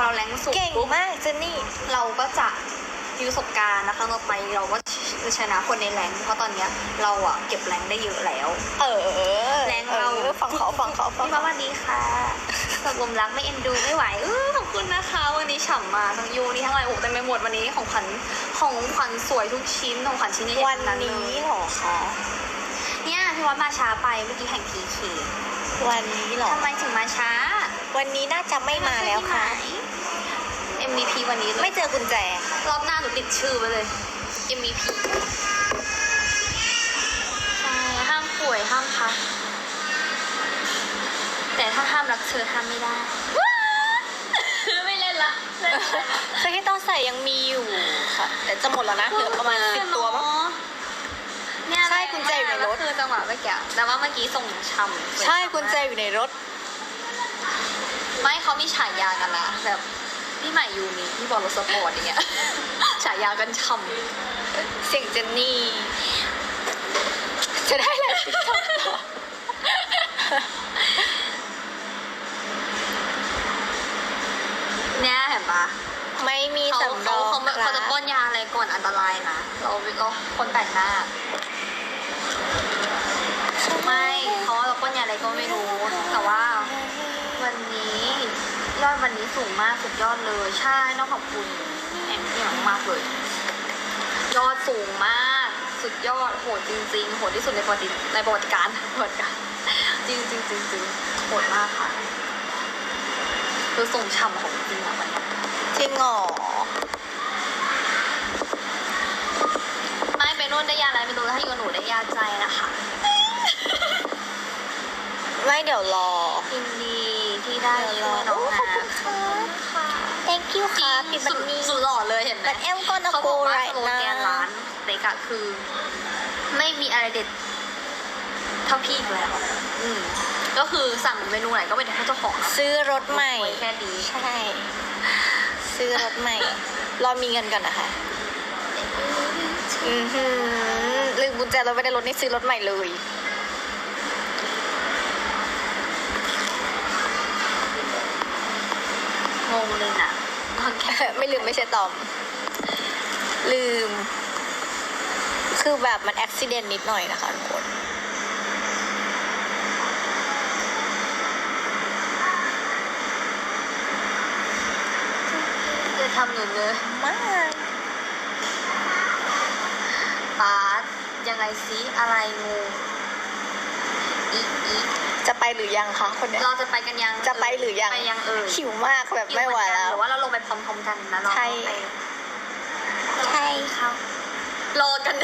อเราแรงสูงเก่งปุ๊บมากเจนนี่ เราก็จะมีประสบการณ์นะคะต่อไปเราก็จะชนะคนในแรงเพราะตอนเนี้ยเราอะเก็บแรงได้เยอะแล้ว เออแรงเราออฟังเขาฟังเขาฟังพี่มาสวัสดีค่ะตกลมรักไม่เอ็นดูไม่ไหวเออขอบคุณนะคะ วันนี้ฉ่ำมาทั้งยูนี่ทั้งอะไรโอ้เต็มไปหมดวันนี้ของขวัญของขวัญสวยทุกชิ้นของขวัญชิ้นใหญ่ๆวันทั้งนั้นเลนี้ยเหรอคะเนี่ยพี่วัดมาช้าไปเมื่อกี้แข่งพีเควันนี้เหรอทำไมถึงมาช้า วันนี้น่าจะไม่มาแล้วค่ะ MVP วันนี้เลยไม่เจอกุญแจ รอบหน้าหนูติดชื่อไปเลย MVP ใช่ห้ามป่วยห้ามพัก แต่ถ้าห้ามรักเธอห้ามไม่ได้ ไม่เล่นละเล่นละเสื้อที่ต้องใส่ยังมีอยู่ค่ะ แต่จะหมดแล้วนะ เหลือประมาณสิบตัวมั้ง เนี่ยใช่กุญแจอยู่ในรถก็คือจังหวะเมื่อกี้แต่ว่าเมื่อกี้ส่งช่ำสวยใช่ฉ่ำมากกุญแจอยู่ในรถ ไม่เขามีฉายากันนะแบบพี่ใหม่ยูมีพี่บอลรถสปอร์ตอย่างเงี้ย ฉายากันช่ำเสียงเจนนี่ จะได้อะไรติ๊กต็อกต่อเนี่ยเห็นปะไม่มีเขาสำรเขาองเขาครัเขาจะป้อบนยาอะไรก่อนอันตรายนะ เราเราคนแต่งหน้า ไม่เขาว่าเราป้นยาอะไรก็ไม่รู้ แต่ว่า วันนี้ ยอดวันนี้สูงมากสุดยอดเลย ใช่ต้องขอบคุณแอมที่มากๆเลยยอดสูงมาก สุดยอดโหดจริง ๆ โหดที่สุดในประวัติในประวัติการประวัติการจริงจริงจริงจริงโหดมากค่ะคือส่งฉ่ำของจริงอะวันนี้จริงเหรอไม่ไปนู่นได้ยาอะไรไม่รู้ถ้าอยู่กับหนูได้ยาใจนะคะ ไม่เดี๋ยวรอยินดี ที่ได้ช่วยน้องโอ้ขอบนะคุณค่ะ thank you ค่ะพี่บัสุนดนี่ สุดหล่อเลยเห็นไหม but I'm gonna เขาบ go อกว่า right สโลแกนร้าน now เต็กอะคือ ไม่มีอะไรเด็ดเท่าพี่อีกแล้ว อืม ก็คือสั่งเมนูไหนก็ไม่ได้ให้เจ้าของนะซื้อรถใหม่ ไว้แค่ดีใช่ ซื้อรถใหม่ รอมีเงินก่อนนะคะ อือหือลืมกุญแจเราไม่ได้รถนี่ซื้อรถใหม่เลย ไม่ลืมไม่ใช่ตอม ลืม คือแบบมันอุบิเหตุนิดหน่อยนะคะทุกคนจะทำหนูเลยมากปาร์ตยังไงซิอะไรงูอีอี จะไปหรือยังคะคนเนี้ย เราจะไปกันยังจะไปหรือยัง ไปยังเอ่ยหิวมากแบบไม่ไหวแล้ว หรือว่าเราลงไปพร้อมๆกันนะน้องใช่ ไปใช่ครับรอกัน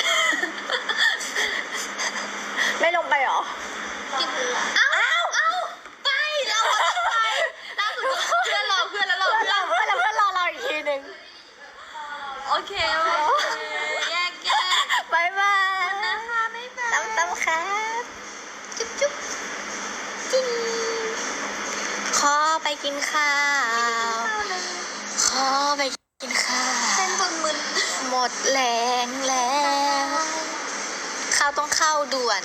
ไม่ลงไปเหรอกินอ้าวอ้าวอ้าวไปเราอะไปล่าสุดเพื่อนรอเพื่อนแล้วรอ เพื่อน เพื่อน เราเพื่อนเราเพื่อนรอเราอีกทีหนึ่ง โอเคโอเคแยกแยก บายบาย นะคะบ๊ายบาย ตั้มตั้มครับจุ๊บจุ๊บจิ้งขอไป กินข้าว ขอไปกินข้าวเต้นจนมึนหมดแรงแล้วข้าวต้องเข้าด่วน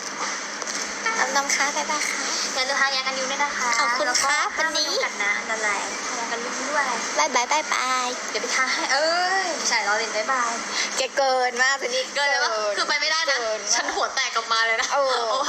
ตั้มตั้มครับบ๊ายบายค่ะอย่าลืมทานยากันยุงด้วยนะคะขอบคุณแล้วก็ครับห้ามวันนี้มายุ่งกันนะอันตรายทานยากันยุงด้วยบายบายบายบายเดี๋ยวไปทานให้เอ้ยใช่เราเล่นบ๊ายบายแกเกินมากสินี่เกินเลยปะคือไปไม่ได้นะเกินฉันหัวแตกกลับมาเลยนะเออโอ้